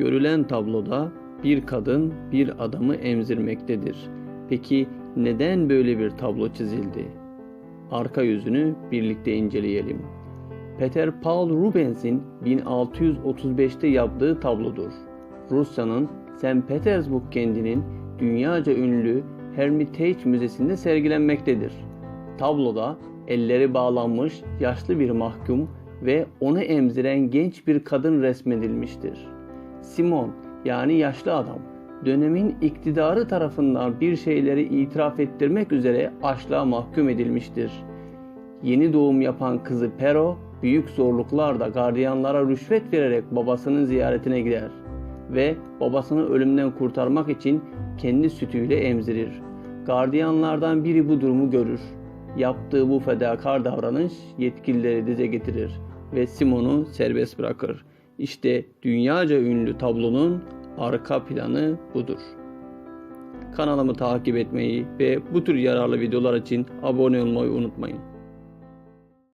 Görülen tabloda bir kadın bir adamı emzirmektedir. Peki neden böyle bir tablo çizildi? Arka yüzünü birlikte inceleyelim. Peter Paul Rubens'in 1635'te yaptığı tablodur. Rusya'nın St. Petersburg kentinin dünyaca ünlü Hermitage Müzesi'nde sergilenmektedir. Tabloda elleri bağlanmış yaşlı bir mahkum ve onu emziren genç bir kadın resmedilmiştir. Simon yani yaşlı adam dönemin iktidarı tarafından bir şeyleri itiraf ettirmek üzere açlığa mahkum edilmiştir. Yeni doğum yapan kızı Pero büyük zorluklarla gardiyanlara rüşvet vererek babasının ziyaretine gider ve babasını ölümden kurtarmak için kendi sütüyle emzirir. Gardiyanlardan biri bu durumu görür. Yaptığı bu fedakar davranış yetkilileri dize getirir ve Simon'u serbest bırakır. İşte dünyaca ünlü tablonun arka planı budur. Kanalımı takip etmeyi ve bu tür yararlı videolar için abone olmayı unutmayın.